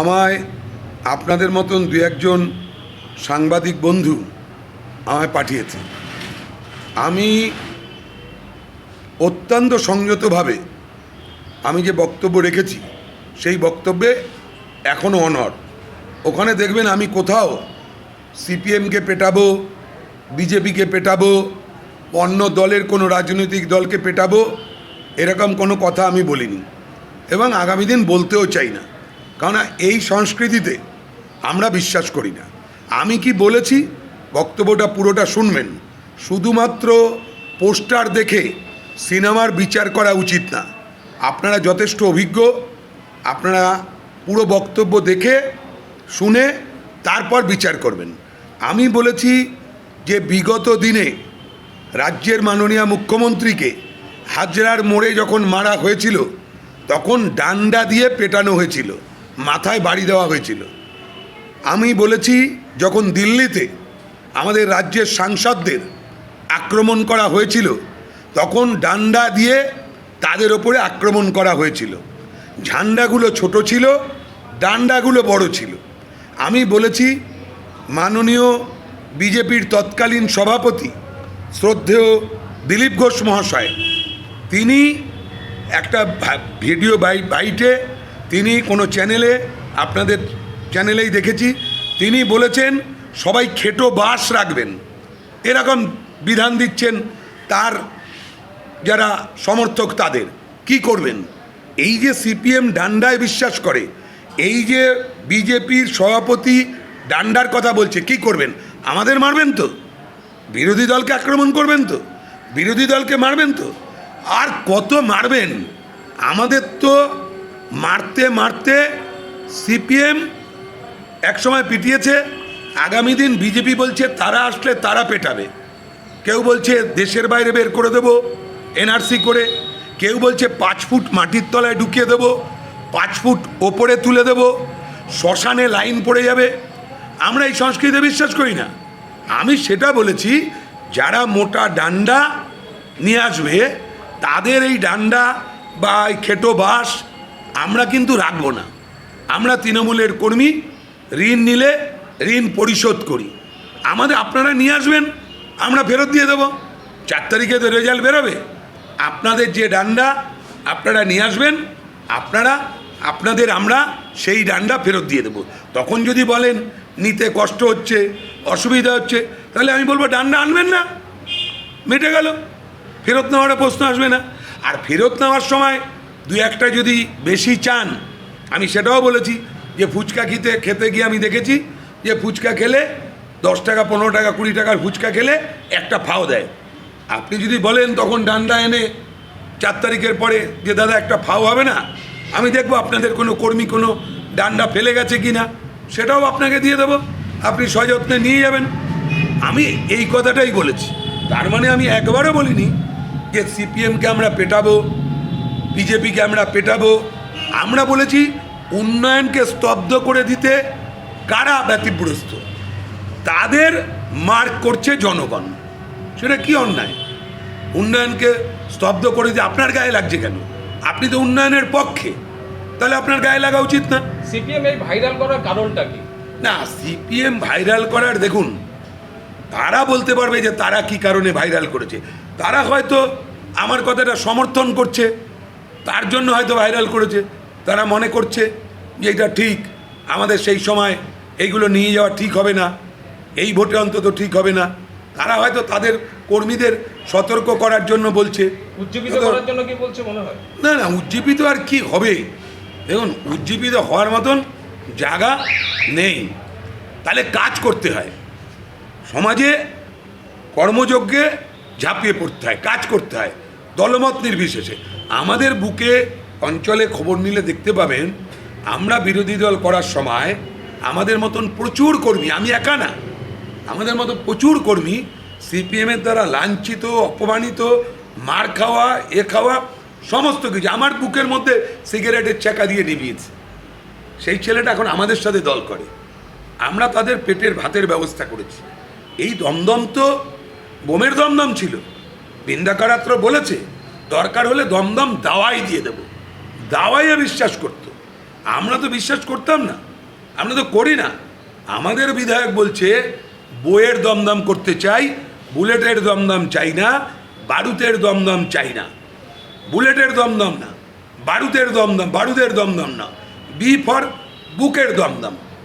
আমায় আপনাদের মতন দু একজন সাংবাদিক বন্ধু আমায় পাঠিয়েছে। আমি অত্যন্ত সংযতভাবে আমি যে বক্তব্য রেখেছি, সেই বক্তব্যে এখনও অনর ওখানে দেখবেন আমি কোথাও সিপিএমকে পেটাবো, বিজেপিকে পেটাবো, অন্য দলের কোনো রাজনৈতিক দলকে পেটাবো, এরকম কোনো কথা আমি বলিনি। এবং আগামী দিন বলতেও চাই না। কারণ এই সংস্কৃতিতে আমরা বিশ্বাস করি না। আমি কি বলেছি? বক্তব্যটা পুরোটা শুনবেন। শুধুমাত্র পোস্টার দেখে সিনেমার বিচার করা উচিত না। আপনারা যথেষ্ট অভিজ্ঞ। আপনারা পুরো বক্তব্য দেখে, শুনে তারপর বিচার করবেন। আমি বলেছি যে বিগত দিনে রাজ্যের মাননীয় মুখ্যমন্ত্রীকে হাজরার মোড়ে যখন মারা হয়েছিল, তখন ডান্ডা দিয়ে পেটানো হয়েছিল। মাথায় বাড়ি দেওয়া হয়েছিল। আমি বলেছি, যখন দিল্লিতে আমাদের রাজ্যের সাংসদদের আক্রমণ করা হয়েছিল, তখন ডান্ডা দিয়ে তাদের ওপরে আক্রমণ করা হয়েছিল। ঝান্ডাগুলো ছোট ছিল, ডান্ডাগুলো বড় ছিল। আমি বলেছি, মাননীয় বিজেপির তৎকালীন সভাপতি শ্রদ্ধেয় দিলীপ ঘোষ মহাশয়, তিনি একটা ভিডিও বাই, বাইটে তিনি কোনো চ্যানেলে আপনাদের চ্যানেলেই দেখেছি, তিনি বলেছেন, সবাই খেটো বাস রাখবেন। এরকম বিধান দিচ্ছেন তার যারা সমর্থক তাদের। কি করবেন? এই যে সিপিএম ডান্ডায় বিশ্বাস করে, এই যে বিজেপির সভাপতি ডান্ডার কথা বলছে, কি করবেন? আমাদের মারবেন তো? বিরোধী দলকে আক্রমণ করবেন তো? বিরোধী দলকে মারবেন তো? আর কত মারবেন? আমাদের তো মারতে মারতে সিপিএম একসময় পিটিয়েছে। আগামী দিন বিজেপি বলছে, তারা আসলে তারা পেটাবে। কেউ বলছে, দেশের বাইরে বের করে দেবো, এনআরসি করে। কেউ বলছে, পাঁচ ফুট মাটির তলায় ঢুকিয়ে দেবো, পাঁচ ফুট ওপরে তুলে দেবো, শ্মশানে লাইন পড়ে যাবে। আমরা এই সংস্কৃতিতে বিশ্বাস করি না। আমি সেটা বলেছি, যারা মোটা ডান্ডা নিয়ে আসবে, তাদের এই ডান্ডা বা এই খেটো বাস আমরা কিন্তু রাখব না। আমরা তৃণমূলের কর্মী, ঋণ নিলে ঋণ পরিশোধ করি। আমাদের আপনারা নিয়ে আসবেন, আমরা ফেরত দিয়ে দেবো। চার তারিখে তো রেজাল্ট বেরোবে। আপনাদের যে ডান্ডা, আপনারা নিয়ে আসবেন, আপনারা, আপনাদের আমরা সেই ডান্ডা ফেরত দিয়ে দেবো। তখন যদি বলেন, নিতে কষ্ট হচ্ছে, অসুবিধা হচ্ছে, তাহলে আমি বলব, ডান্ডা আনবেন না। মেটে গেল। ফেরত নেওয়ার প্রশ্ন আসবে না। আর ফেরত নেওয়ার সময় দু একটা যদি বেশি চান, আমি সেটাও বলেছি যে ফুচকা খেতে খেতে গিয়ে আমি দেখেছি যে ফুচকা খেলে দশ টাকা, পনেরো টাকা, কুড়ি টাকার ফুচকা খেলে একটা ফাও দেয়। আপনি যদি বলেন তখন ডান্ডা এনে চার তারিখের পরে যে দাদা একটা ফাও হবে না, আমি দেখব আপনাদের কোনো কর্মী কোনো ডান্ডা ফেলে গেছে কি না সেটাও আপনাকে দিয়ে দেবো। আপনি সযত্নে নিয়ে যাবেন। আমি এই কথাটাই বলেছি। তার মানে আমি একবারও বলিনি যে সিপিএমকে আমরা পেটাবো বিজেপিকে আমরা পেটাবো? আমরা বলেছি উন্নয়নকে স্তব্ধ করে দিতে কারা ব্যতিগ্রস্ত তাদের মার্ক করছে জনগণ। সেটা কি অন্যায়? উন্নয়নকে স্তব্ধ করে দিতে আপনার গায়ে লাগছে কেন? আপনি তো উন্নয়নের পক্ষে। তাহলে আপনার গায়ে লাগা উচিত না। সিপিএম এই ভাইরাল করার কারণটা কি? না সিপিএম ভাইরাল করার দেখুন তারা বলতে পারবে যে তারা কি কারণে ভাইরাল করেছে। তারা হয়তো আমার কথাটা সমর্থন করছে। তার জন্য হয়তো ভাইরাল করেছে। তারা মনে করছে যে এটা ঠিক। আমাদের সেই সময় এইগুলো নিয়ে যাওয়া ঠিক হবে না। এই ভোটে অন্তত ঠিক হবে না। তারা হয়তো তাদের কর্মীদের সতর্ক করার জন্য বলছে। উজ্জীবিত করার জন্য কি বলছে মনে হয়? না না উজ্জীবিত আর কি হবে? দেখুন উজ্জীবিত হওয়ার মতন জায়গা নেই। তাহলে কাজ করতে হয়। সমাজে কর্মযজ্ঞে ঝাঁপিয়ে পড়তে হয় কাজ করতে হয়। দলমত নির্বিশেষে। আমাদের বুকে অঞ্চলে খবর নিলে দেখতে পাবেন, আমরা বিরোধী দল করার সময় আমাদের মতন প্রচুর কর্মী, আমি একা না, আমাদের মতো প্রচুর কর্মী সিপিএমের দ্বারা লাঞ্ছিত, অপমানিত, মার খাওয়া, এ খাওয়া, সমস্ত কিছু, আমার বুকের মধ্যে সিগারেটের চাকা দিয়ে নিভিয়েছে। সেই ছেলেটা এখন আমাদের সাথে দল করে। আমরা তাদের পেটের ভাতের ব্যবস্থা করেছি। এই দমদম তো বোমের দমদম ছিল। বিন্দাকারাত্র বলেছে দরকার হলে দমদম দাওয়াই দিয়ে দেব। দাওয়াইয়ে বিশ্বাস করত। আমরা তো বিশ্বাস করতাম না। আমরা তো করি না। আমাদের বিধায়ক বলছে, বইয়ের দমদম করতে চাই, বুলেটের দমদম চাই না, বারুদের দমদম চাই না। বুলেটের দমদম না, বারুদের দমদম বারুদের দমদম না। বি ফর বুকের দমদম।